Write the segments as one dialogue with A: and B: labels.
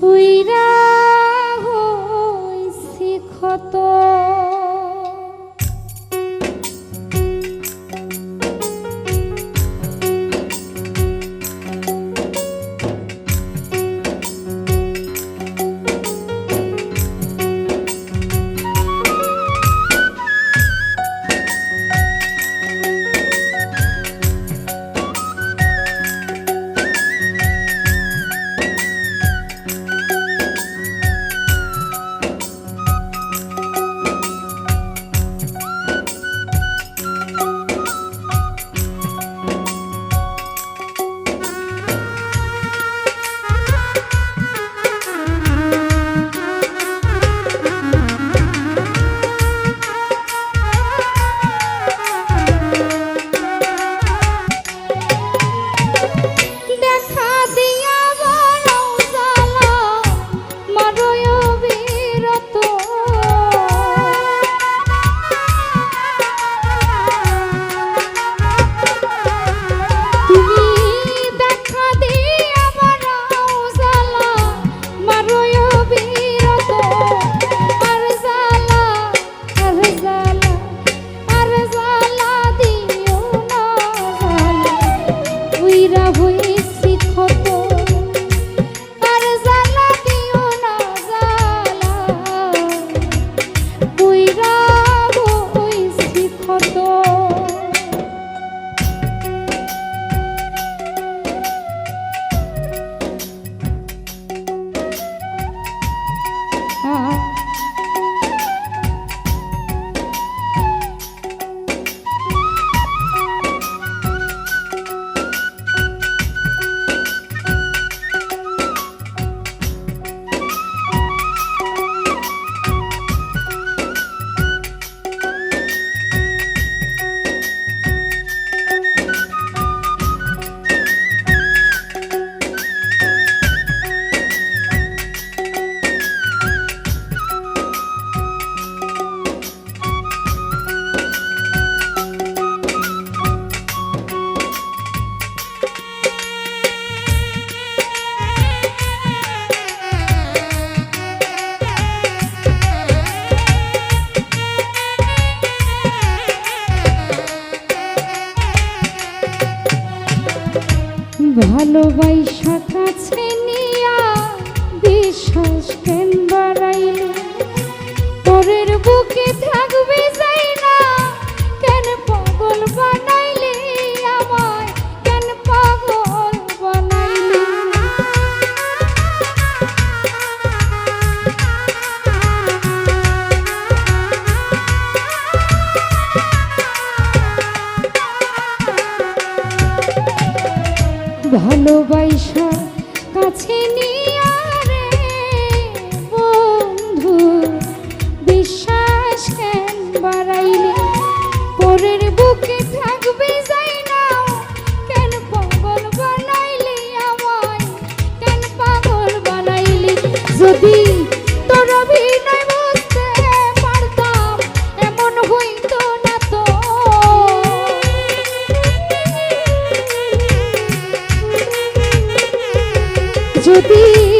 A: পুইরা হইছি ক্ষত। ভালোবাসা কাছে নিয়া বিশ্বাস ভালোবাসা দিন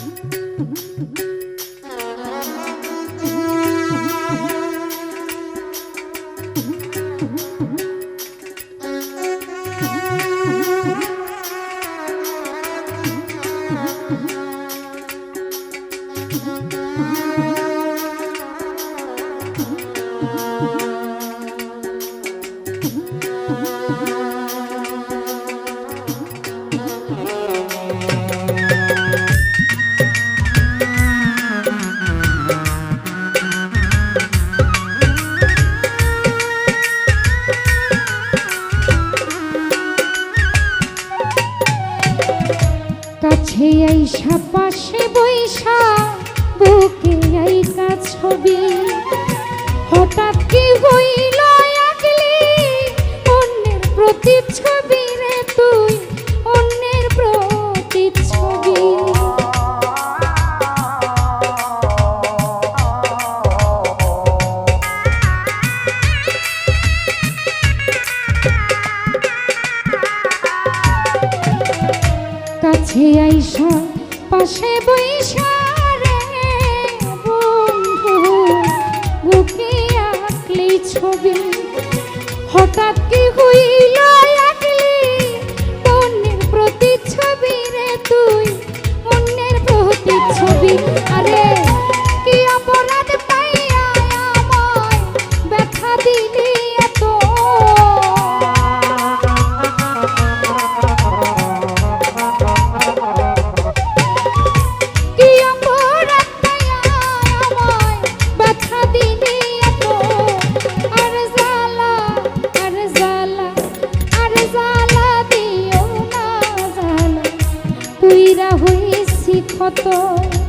A: Mm-hmm. মাঝে আইসা পাশে বৈশা বুকে আইকা ছবি। হঠাৎ কি হইল অন্যের প্রতি বসে বৈশারে বন্ধু, বুকে আঁকলি ছবি। হঠাৎ কি হইল আঁকলি মনের প্রতি ছবি রে তুই, মনের প্রতি ছবি আরে মতো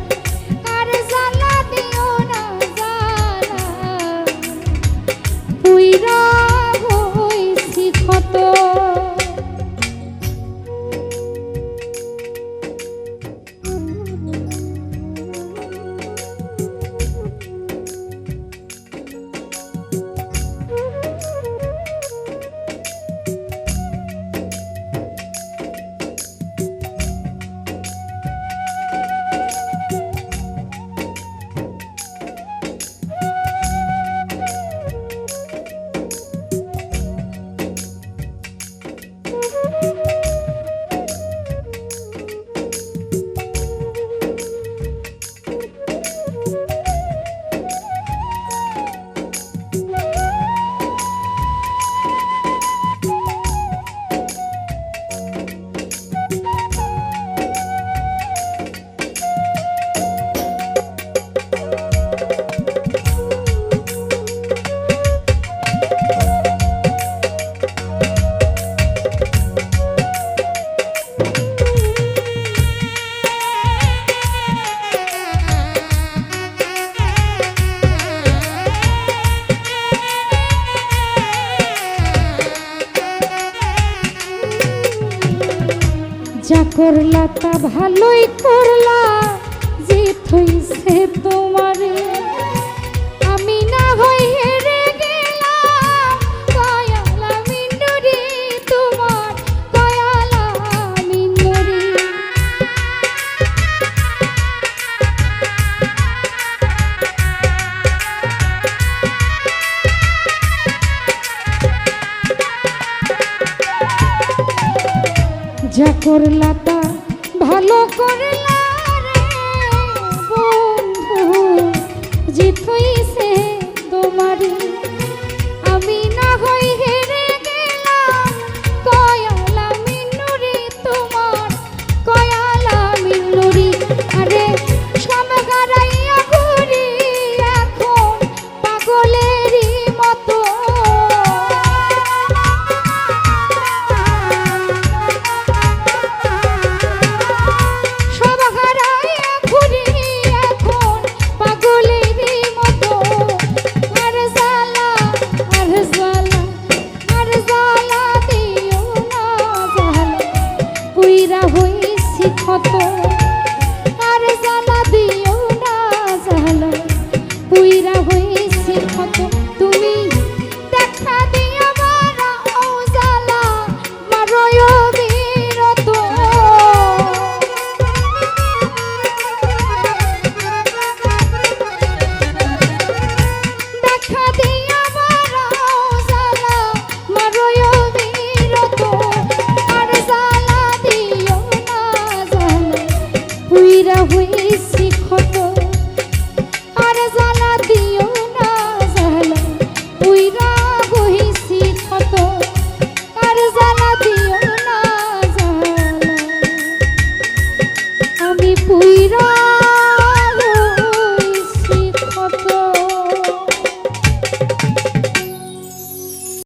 A: করলা তা ভালোই করলা যে থইছে তোমারে করলা।